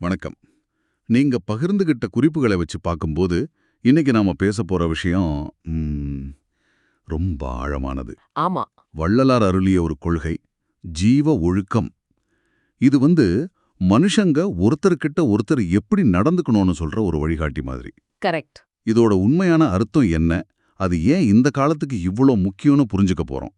வணக்கம். நீங்க பகிர்ந்துகிட்ட குறிப்புகளை வச்சு பார்க்கும்போது இன்னைக்கு நாம பேச போற விஷயம் ரொம்ப ஆழமானது. ஆமா. வள்ளலார் அருளிய ஒரு கொள்கை ஜீவ ஒழுக்கம். இது வந்து மனுஷங்க ஒருத்தர்கிட்ட ஒருத்தர் எப்படி நடந்துக்கணும்னு சொல்ற ஒரு வழிகாட்டி மாதிரி. கரெக்ட். இதோட உண்மையான அர்த்தம் என்ன? அது ஏன் இந்த காலத்துக்கு இவ்வளோ முக்கியம்னு புரிஞ்சுக்க போறோம்?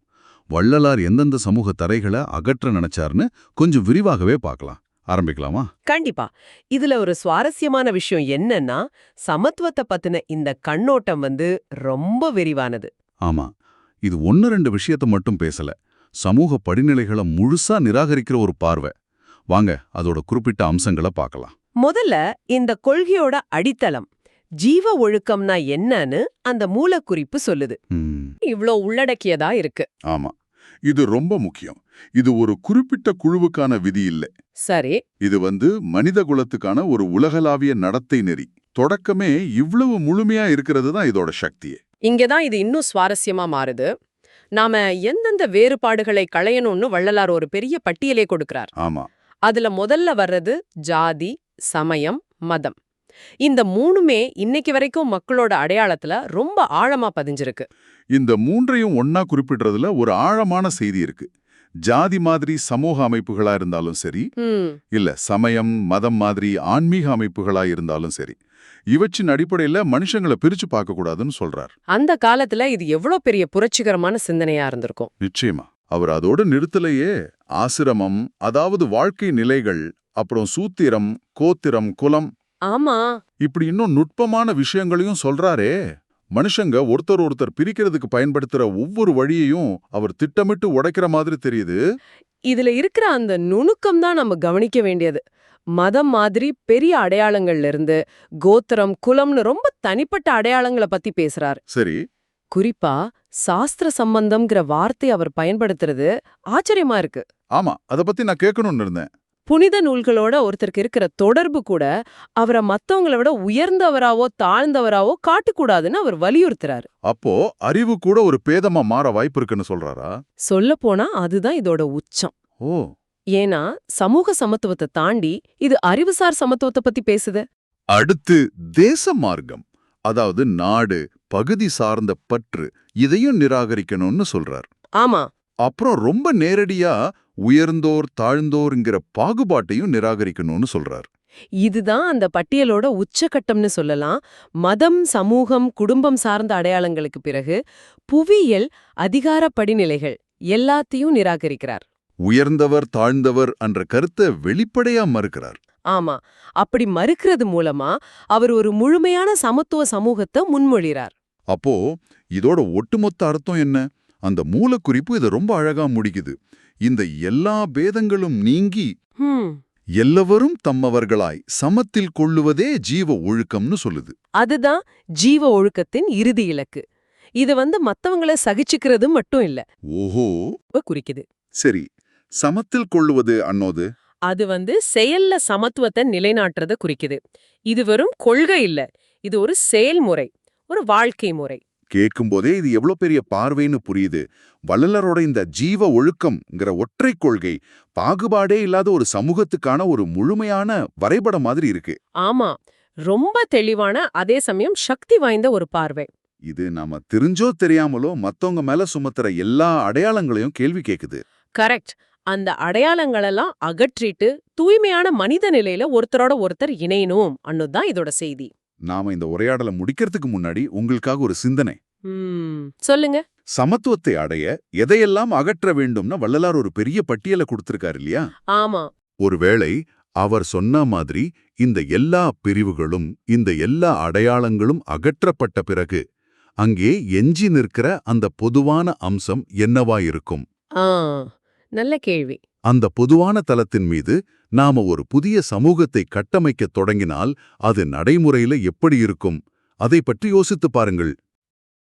வள்ளலார் எந்தெந்த சமூக தரைகளை அகற்ற நினைச்சாருன்னு கொஞ்சம் விரிவாகவே பார்க்கலாம். ஆரம்பிக்கலாமா? கண்டிப்பா. இதுல ஒரு சுவாரஸ்யமான விஷயம் என்னன்னா சமத்துவத்தை பத்தின இந்த கண்ணோட்டம் வந்து ரொம்ப விரிவானது. ஆமா. இது ஒன்னு ரெண்டு விஷயத்த மட்டும் பேசல. சமூக படிநிலைகளை முழுசா நிராகரிக்கிற ஒரு பார்வை. வாங்க அதோட குறிப்பிட்ட அம்சங்களை பார்க்கலாம். முதல்ல இந்த கொள்கையோட அடித்தளம் ஜீவ ஒழுக்கம்னா என்னன்னு அந்த மூலக்குறிப்பு சொல்லுது. இவ்ளோ உள்ளடக்கியதா இருக்கு. ஆமா. இது ரொம்ப முக்கியம். இது ஒரு குறிப்பிட்ட குழுவுக்கான விதி இல்ல. சரி. இது வந்து மனித குலத்துக்கான ஒரு உலகளாவிய நடத்தை நெறி. தொடக்கமே இவ்வளவு முழுமையா இருக்கிறது தான் இதோட சக்தியே. இங்கதான் இது இன்னும் சுவாரஸ்யமா மாறுது. நாம எந்தெந்த வேறுபாடுகளை களையணும்னு வள்ளலார் ஒரு பெரிய பட்டியலே கொடுக்கிறார். ஆமா. அதுல முதல்ல வர்றது ஜாதி சமயம் மதம். இந்த மூணுமே இன்னைக்கு வரைக்கும் மக்களோட அடையாளத்துல ரொம்ப ஆழமா பதிஞ்சிருக்கு. இந்த மூன்றையும் ஒன்னா குறிப்பிடுறதுல ஒரு ஆழமான செய்தி இருக்கு. ஜாதி மாதிரி சமூக அமைப்புகளா இருந்தாலும் சரி இல்ல சமயம் மதம் மாதிரி ஆன்மீக அமைப்புகளா இருந்தாலும் சரி இவற்றின் அடிப்படையில மனுஷங்களை பிரிச்சு பார்க்க கூடாதுன்னு சொல்றார். அந்த காலத்துல இது எவ்வளோ பெரிய புரட்சிகரமான சிந்தனையா இருந்திருக்கும்? நிச்சயமா. அவர் அதோடு நிறுத்தலையே ஆசிரமம் அதாவது வாழ்க்கை நிலைகள் அப்புறம் சூத்திரம் கோத்திரம் குலம் ஆமா. இப்படி இன்னும் நுட்பமான விஷயங்களையும் சொல்றாரே. மனுஷங்க ஒருத்தர் ஒருத்தர் பிரிக்கிறதுக்கு பயன்படுத்துற ஒவ்வொரு வழியையும் அவர் திட்டமிட்டு உடைக்கிற மாதிரி தெரியுது. இதுல இருக்கிற அந்த நுணுக்கம் தான் நம்ம கவனிக்க வேண்டியது. மதம் மாதிரி பெரிய அடையாளங்கள்ல இருந்து கோத்திரம் குலம்னு ரொம்ப தனிப்பட்ட அடையாளங்களை பத்தி பேசுறார். சரி. குறிப்பா சாஸ்திர சம்பந்தம்ங்கிற வார்த்தை அவர் பயன்படுத்துறது ஆச்சரியமா இருக்கு. ஆமா அத பத்தி நான் கேட்கணும்னு இருந்தேன். புனித நூல்களோட ஒருத்தருக்கு இருக்கிற தொடர்பு கூட அவரை மத்தவங்கள விட உயர்ந்தவராவோ தாழ்ந்தவராவோ காட்டக்கூடாதுன்னு அவர் வலியுறுத்துறாரு. அப்போ அறிவு கூட ஒரு பேதமா மாற வாய்ப்பு இருக்குன்னு சொல்றாரா? சொல்லப் போனா அதுதான் இதோட உச்சம். ஓ. ஏன்னா சமூக சமத்துவத்தை தாண்டி இது அறிவுசார் சமத்துவத்தை பத்தி பேசுது. அடுத்து தேச மார்க்கம் அதாவது நாடு பகுதி சார்ந்த பற்று இதையும் நிராகரிக்கணும்னு சொல்றார். ஆமா. அப்புறம் ரொம்ப நேரடியா உயர்ந்தோர் தாழ்ந்தோர்ங்கிற பாகுபாட்டையும் நிராகரிக்கணும்னு சொல்றார். இதுதான் அந்த பட்டியலோட உச்சகட்டம்னு சொல்லலாம். மதம் சமூகம் குடும்பம் சார்ந்த அடையாளங்களுக்கு பிறகு புவியியல் அதிகார படிநிலைகள் எல்லாத்தையும் நிராகரிக்கிறார். உயர்ந்தவர் தாழ்ந்தவர் என்ற கருத்தை வெளிப்படையா மறுக்கிறார். ஆமா அப்படி மறுக்கிறது மூலமா அவர் ஒரு முழுமையான சமத்துவ சமூகத்தை முன்மொழிறார் அப்போ இதோட ஒட்டுமொத்த அர்த்தம் என்ன? அந்த மூலக்குறிப்பு இதை ரொம்ப அழகா முடிக்குது. இந்த எல்லா பேதங்களும் நீங்கி எல்லவரும் தம்மவர்களாய் சமத்தில் கொள்ளுவதே ஜீவ ஒழுக்கம்னு சொல்லுது. அதுதான் ஜீவ ஒழுக்கத்தின் இறுதி இலக்கு. இது வந்து மத்தவங்கள சகிச்சுக்கிறது மட்டும் இல்ல. ஓஹோ. குறிக்குது. சரி சமத்தில் கொள்ளுவது அன்னோது? அது வந்து செயல்ல சமத்துவத்தை நிலைநாட்டுறத குறிக்குது. இது வெறும் கொள்கை இல்ல. இது ஒரு செயல்முறை ஒரு வாழ்க்கை முறை. கேட்கும்போதே இது எவ்வளவு பெரிய பார்வைன்னு புரியுது. வள்ளலரோட இந்த ஜீவ ஒழுக்கம்ங்கிற ஒற்றை கொள்கை பாகுபாடே இல்லாத ஒரு சமூகத்துக்கான ஒரு முழுமையான வரைபடம் மாதிரி இருக்கு. ஆமா ரொம்ப தெளிவான அதே சமயம் சக்தி வாய்ந்த ஒரு பார்வை. இது நாம தெரிஞ்சோ தெரியாமலோ மத்தவங்க மேல சுமத்துற எல்லா அடையாளங்களையும் கேள்வி கேக்குது. கரெக்ட். அந்த அடையாளங்களெல்லாம் அகற்றிட்டு தூய்மையான மனித நிலையில ஒருத்தரோட ஒருத்தர் இணையணும் அன்னுதான் இதோட செய்தி. நாம இந்த உரையாடலை முடிக்கிறதுக்கு முன்னாடி உங்களுக்காக ஒரு சிந்தனை. சொல்லுங்க. சமத்துவத்தை அடைய எதையெல்லாம் அகற்ற வேண்டும்னு வள்ளலார் ஒரு பெரிய பட்டியலை கொடுத்திருக்காரு இல்லையா? ஆமா. ஒருவேளை அவர் சொன்ன மாதிரி இந்த எல்லா பிரிவுகளும் இந்த எல்லா அடையாளங்களும் அகற்றப்பட்ட பிறகு அங்கே எஞ்சி நிற்கிற அந்த பொதுவான அம்சம் என்னவா இருக்கும் நல்ல கேள்வி. அந்த பொதுவான தளத்தின் மீது நாம ஒரு புதிய சமூகத்தை கட்டமைக்கத் தொடங்கினால் அது நடைமுறையில எப்படி இருக்கும்? அதை பற்றி யோசித்துப் பாருங்கள்.